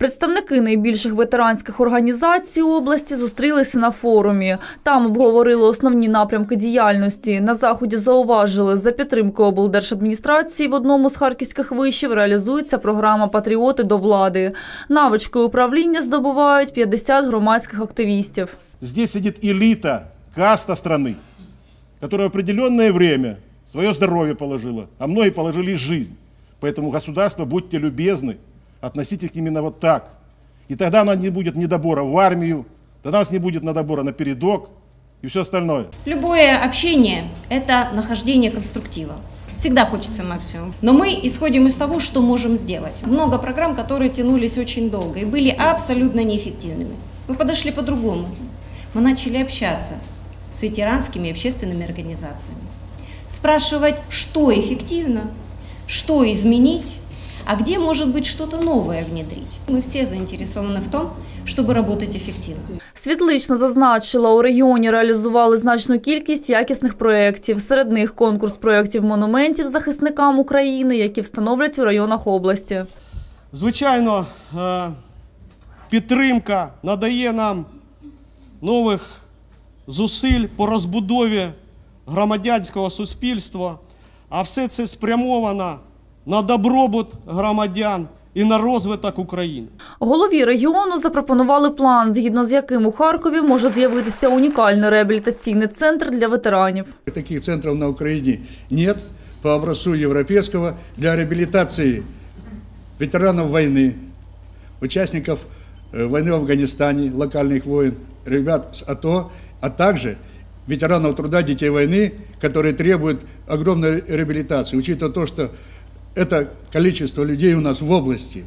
Представники найбільших ветеранських організацій області зустрілися на форумі. Там обговорили основні напрямки діяльності. На заході зауважили, за підтримки облдержадміністрації в одному з харківських вишів реалізується програма «Патріоти до влади». Навички управління здобувають 50 громадських активістів. Здесь сидит элита, каста страны, которая в определенное время свое здоровье положила, а многие положили и жизнь. Поэтому государство, будьте любезны, Относитесь именно вот так. И тогда у нас не будет недобора в армию, тогда у нас не будет недобора на передок и все остальное. Любое общение – это нахождение конструктива. Всегда хочется максимум. Но мы исходим из того, что можем сделать. Много программ, которые тянулись очень долго и были абсолютно неэффективными. Мы подошли по-другому. Мы начали общаться с ветеранскими общественными организациями. Спрашивать, что эффективно, что изменить, а где может быть что-то новое внедрить. Мы все заинтересованы в том, чтобы работать эффективно. Світлично зазначила, у регіоні реалізували значну кількість якісних проєктів. Серед них конкурс проєктів монументів захисникам України, які встановлять у районах області. Звичайно, е, підтримка надає нам нових зусиль по розбудові громадянського суспільства, а все це спрямовано на добробут громадян і на розвиток України. Голові регіону запропонували план, згідно з яким у Харкові може з'явитися унікальний реабілітаційний центр для ветеранів. Таких центров на Украине нет по образцу европейского для реабилитации ветеранов войны, участников э, войны в Афганистане, локальных войн, ребят с АТО, а также ветеранов труда детей войны, которые требуют огромной реабилитации, учитывая то, что это количество людей у нас в области,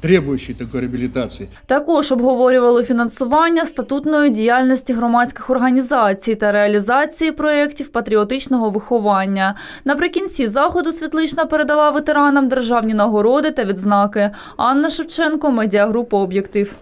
требующих такой реабілітації, Також обговорювали фінансування статутної діяльності громадських організацій та реалізації проєктів патріотичного виховання. Наприкінці заходу Світлична передала ветеранам державні нагороди та відзнаки. Анна Шевченко, медіагрупа «Об'єктив».